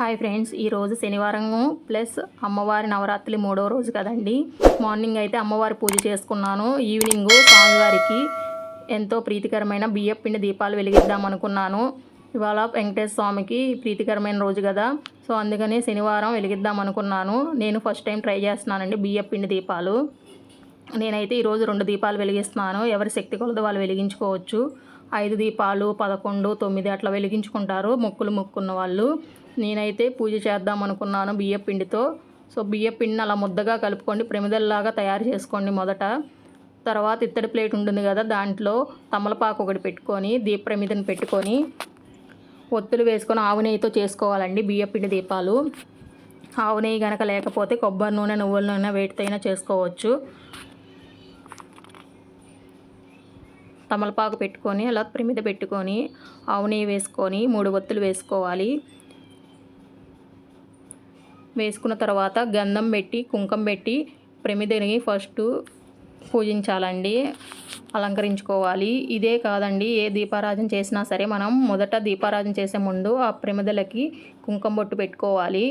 Hi friends ఈరోజు శనివారం plus అమ్మవారి నవరాత్రి మూడవ రోజు కదండి. మార్నింగ్ అయితే అమ్మవారి పూజ చేసుకున్నాను. ఈవినింగ్ స్వామివారికి ఎంతో ప్రీతికరమైన బియ్యం పిండి దీపాలు వెలిగిద్దాం అనుకున్నాను. ఇవాళ వెంకటేశ్వర స్వామికి ప్రీతికరమైన రోజు కదా. సో అందుకనే శనివారం వెలిగిద్దాం అనుకున్నాను. నేను ఫస్ట్ టైం ట్రై చేస్తున్నానండి బియ్యం పిండి దీపాలు. నేనైతే ఈరోజు రెండు దీపాలు వెలిగిస్తున్నాను. ఎవరి శక్తి కొలత వాళ్ళు వెలిగించుకోవచ్చు. ఐదు దీపాలు పదకొండు తొమ్మిది అట్లా వెలిగించుకుంటారు. మొక్కులు మొక్కున్న వాళ్ళు. నేనైతే పూజ చేద్దాం అనుకున్నాను బియ్య పిండితో. సో బియ్య పిండిని అలా ముద్దగా కలుపుకోండి. ప్రమిదల్లాగా తయారు చేసుకోండి మొదట. తర్వాత ఇత్తడి ప్లేట్ ఉంటుంది కదా దాంట్లో తమలపాకు ఒకటి పెట్టుకొని దీప ప్రమిదని పెట్టుకొని ఒత్తులు వేసుకొని ఆవు నెయ్యితో చేసుకోవాలండి బియ్యపిండి దీపాలు. ఆవు నెయ్యి కనుక లేకపోతే కొబ్బరి నూనె నువ్వుల నూనె వేటితో అయినా చేసుకోవచ్చు. తమలపాకు పెట్టుకొని అలా ప్రమిద పెట్టుకొని ఆవు నెయ్యి వేసుకొని మూడు ఒత్తులు వేసుకోవాలి. వేసుకున్న తర్వాత గంధం పెట్టి కుంకం పెట్టి ప్రమిదని ఫస్ట్ పూజించాలండి. అలంకరించుకోవాలి. ఇదే కాదండి ఏ దీపారాధన చేసినా సరే మనం మొదట దీపారాధన చేసే ముందు ఆ ప్రమిదలకి కుంకుమ బొట్టు పెట్టుకోవాలి.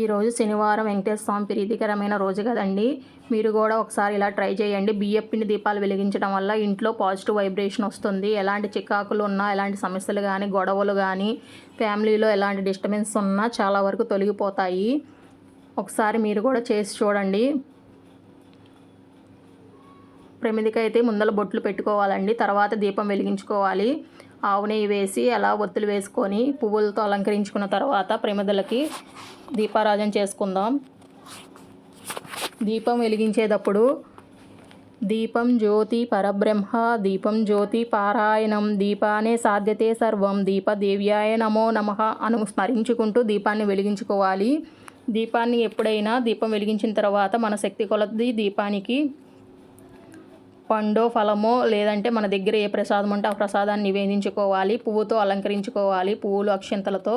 ఈరోజు శనివారం వెంకటేశ్వర స్వామి ప్రీతికరమైన రోజు కదండి. మీరు కూడా ఒకసారి ఇలా ట్రై చేయండి. బియ్యం పిండి దీపాలు వెలిగించడం వల్ల ఇంట్లో పాజిటివ్ వైబ్రేషన్ వస్తుంది. ఎలాంటి చికాకులు ఉన్నా ఎలాంటి సమస్యలు కానీ గొడవలు కానీ ఫ్యామిలీలో ఎలాంటి డిస్టర్బెన్స్ ఉన్నా చాలా వరకు తొలగిపోతాయి. ఒకసారి మీరు కూడా చేసి చూడండి. ప్రమిదికి అయితే ముందల బొట్లు పెట్టుకోవాలండి. తర్వాత దీపం వెలిగించుకోవాలి. ఆవు నెయ్యి వేసి అలా ఒత్తులు వేసుకొని పువ్వులతో అలంకరించుకున్న తర్వాత ప్రమిదలకి దీపారాజన చేసుకుందాం. దీపం వెలిగించేటప్పుడు దీపం జ్యోతి పరబ్రహ్మ దీపం జ్యోతి పారాయణం దీపానే సాధ్యతే సర్వం దీపదేవ్యాయ నమో నమ అను స్మరించుకుంటూ దీపాన్ని వెలిగించుకోవాలి. దీపాన్ని ఎప్పుడైనా దీపం వెలిగించిన తర్వాత మన శక్తి కొలది దీపానికి పండో ఫలమో లేదంటే మన దగ్గర ఏ ప్రసాదం ఉంటే ఆ ప్రసాదాన్ని నివేదించుకోవాలి పువ్వుతో అలంకరించుకోవాలి పువ్వులు అక్షంతలతో.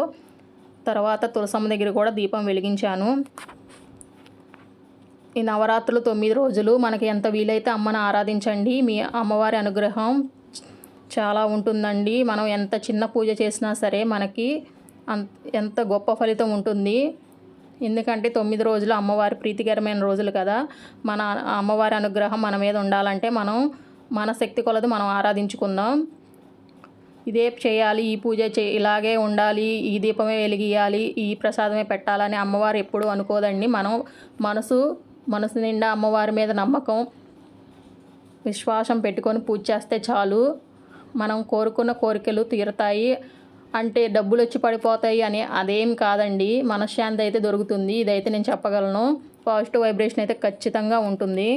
తర్వాత తులసమ్మ దగ్గర కూడా దీపం వెలిగించాను. ఈ నవరాత్రులు తొమ్మిది రోజులు. మనకి ఎంత వీలైతే అమ్మను ఆరాధించండి. మీ అమ్మవారి అనుగ్రహం చాలా ఉంటుందండి. మనం ఎంత చిన్న పూజ చేసినా సరే మనకి అంత ఎంత గొప్ప ఫలితం ఉంటుంది. ఎందుకంటే తొమ్మిది రోజులు అమ్మవారి ప్రీతికరమైన రోజులు కదా. మన అమ్మవారి అనుగ్రహం మన మీద ఉండాలంటే మనం మన శక్తి కొలది మనం ఆరాధించుకుందాం. ఇదే చేయాలి ఈ పూజ చే ఇలాగే ఉండాలి ఈ దీపమే వెలిగియాలి ఈ ప్రసాదమే పెట్టాలని అమ్మవారు ఎప్పుడూ అనుకోదండి. మనం మనసు మనసు నిండా అమ్మవారి మీద నమ్మకం విశ్వాసం పెట్టుకొని పూజ చేస్తే చాలు. మనం కోరుకున్న కోరికలు తీరుతాయి. అంటే డబ్బులు వచ్చి పడిపోతాయి అని అదేం కాదండి. మనశ్శాంతి అయితే దొరుకుతుంది. ఇదైతే నేను చెప్పగలను. పాజిటివ్ వైబ్రేషన్ అయితే ఖచ్చితంగా ఉంటుంది.